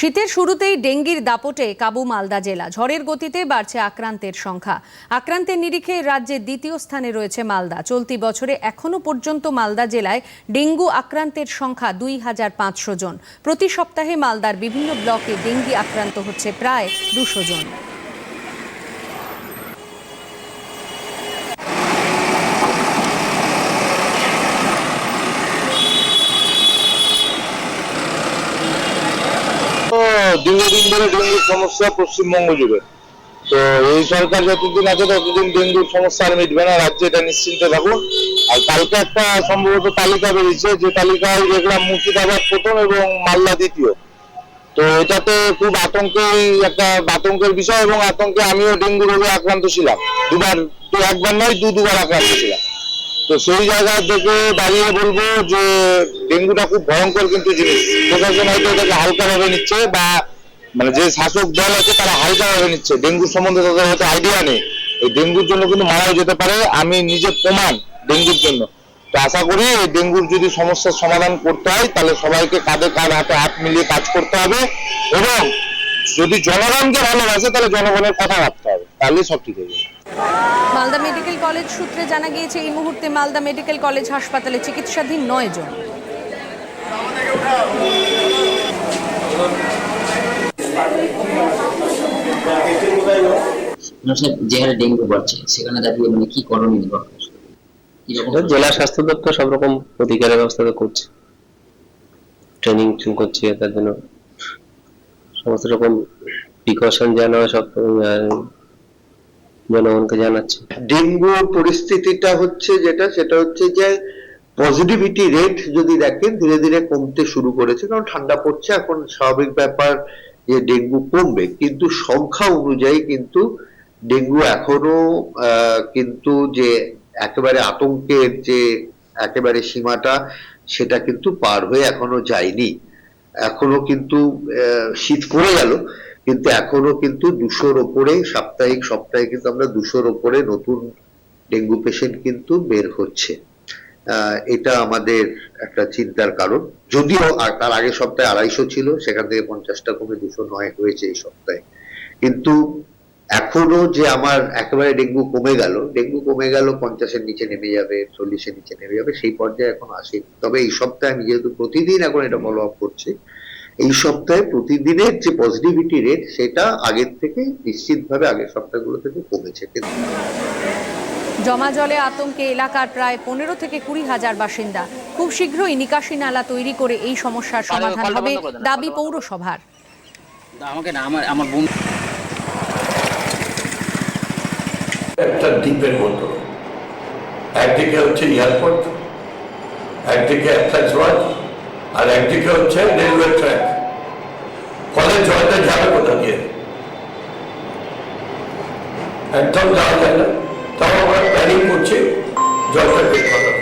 শীতের শুরুতেই ডেঙ্গির দাপটে কাবু মালদা জেলা। ঝড়ের গতিতে বাড়ছে আক্রান্তের সংখ্যা। আক্রান্তের নিরিখে রাজ্যের দ্বিতীয় স্থানে রয়েছে মালদা। চলতি বছরে এখনও পর্যন্ত মালদা জেলায় ডেঙ্গু আক্রান্তের সংখ্যা দুই হাজার পাঁচশো জন। প্রতি সপ্তাহে মালদার বিভিন্ন ব্লকে ডেঙ্গি আক্রান্ত হচ্ছে প্রায় দুশো জন তো দীর্ঘদিন ধরে ডেঙ্গুর সমস্যা পশ্চিমবঙ্গ জুড়ে। তো এই সরকার যতদিন আছে, ততদিন ডেঙ্গুর সমস্যা আর মিটবে না। রাজ্যে এটা নিশ্চিন্তে থাকুন। আর কালকে একটা সম্ভবত তালিকা বেরিয়েছে, যে তালিকায় দেখলাম মুর্শিদাবাদ প্রথম এবং মালদা দ্বিতীয়। তো এটাতে খুব আতঙ্কের একটা আতঙ্কের বিষয় এবং আতঙ্কে আমিও ডেঙ্গু রোগে আক্রান্ত ছিলাম। দুবার, একবার নয় দু দুবার আক্রান্ত ছিলাম। তো সেই জায়গা থেকে দাঁড়িয়ে বলব যে ডেঙ্গুটা খুব ভয়ঙ্কর কিন্তু জিনিস। প্রশাসন হয়তো এটাকে হালকা ভাবে নিচ্ছে বা মানে যে শাসক দল আছে তারা হালকা ভাবে নিচ্ছে। ডেঙ্গু সম্বন্ধে তাদের হয়তো আইডিয়া নেই। এই ডেঙ্গুর জন্য কিন্তু মারাও যেতে পারে। আমি নিজে প্রমাণ ডেঙ্গুর জন্য। তো আশা করি এই ডেঙ্গুর যদি সমস্যার সমাধান করতে হয়, তাহলে সবাইকে কাঁধে কাঁধ, হাতে হাত মিলিয়ে কাজ করতে হবে এবং যদি জনগণকে ভালোবাসে, তাহলে জনগণের কথা ভাবতে হবে। তাহলে সব ঠিক হয়ে যাবে। মালদা মেডিকেল কলেজ সূত্রে জানা গিয়েছে এই মুহূর্তে মালদা মেডিকেল কলেজ হাসপাতালে চিকিৎসাধীন নয় জন। যে হারে ডেঙ্গু বাড়ছে। সেখানে দাঁড়িয়ে মানে কি করণীয়? জেলা স্বাস্থ্য দপ্তর সব রকম প্রতিকারের ব্যবস্থা তো করছে। ট্রেনিং করছে তার জন্য সমস্ত রকম প্রিকশন জানা সব জনগণকে জানাচ্ছে। ডেঙ্গুর পরিস্থিতিটা হচ্ছে যেটা, সেটা হচ্ছে যে পজিটিভিটি রেট যদি দেখেন, ধীরে ধীরে কমতে শুরু করেছে। কারণ ঠান্ডা পড়ছে, এখন স্বাভাবিক ব্যাপার যে ডেঙ্গু কমবে। কিন্তু সংখ্যা অনুযায়ী কিন্তু ডেঙ্গু এখনও কিন্তু যে একেবারে আতঙ্কের যে একেবারে সীমাটা, সেটা কিন্তু পার হয়ে এখনও যায়নি। এখনও কিন্তু শীত পড়ে গেল। কিন্তু এখনও কিন্তু দুশোর ওপরে, সাপ্তাহিক, সপ্তাহে কিন্তু আমরা দুশোর ওপরে নতুন ডেঙ্গু পেশেন্ট কিন্তু বের হচ্ছে। এটা আমাদের একটা চিন্তার কারণ। যদিও তার আগের সপ্তাহে আড়াইশো ছিল, সেখান থেকে পঞ্চাশটা কমে দুশো নয় হয়েছে এই সপ্তাহে। কিন্তু এখনও যে আমার একেবারে ডেঙ্গু কমে গেল, ডেঙ্গু কমে গেল, পঞ্চাশের নিচে নেমে যাবে, চল্লিশের নিচে নেমে যাবে, সেই পর্যায়ে এখন আসে তবে এই সপ্তাহে আমি যেহেতু প্রতিদিন এখন এটা ফলো আপ করছি এই সপ্তাহে প্রতিদিনের যে পজিটিভিটি রেট সেটা আগের থেকে নিশ্চিতভাবে আগের সপ্তাহগুলো থেকে কমেছে। জমা জলে আতঙ্কে এলাকার প্রায় পনেরো থেকে কুড়ি হাজার বাসিন্দা। খুব শীঘ্রই নিকাশি নালা তৈরি করে এই সমস্যার সমাধান হবে দাবি পৌরসভার। আমাকে না আমার আমার বোন একটা দ্বীপের মতো। একদিকে হচ্ছে এয়ারপোর্ট একদিকে অ্যাপ্লাইন্স ওয়ার্ড আর একদিকে হচ্ছে রেলওয়ে ট্র্যাক ফলে জলটা যাবে কোথা দিয়ে? একদম যাওয়া যায় না। তাও আমরা প্ল্যানিং করছি জলটা বের করার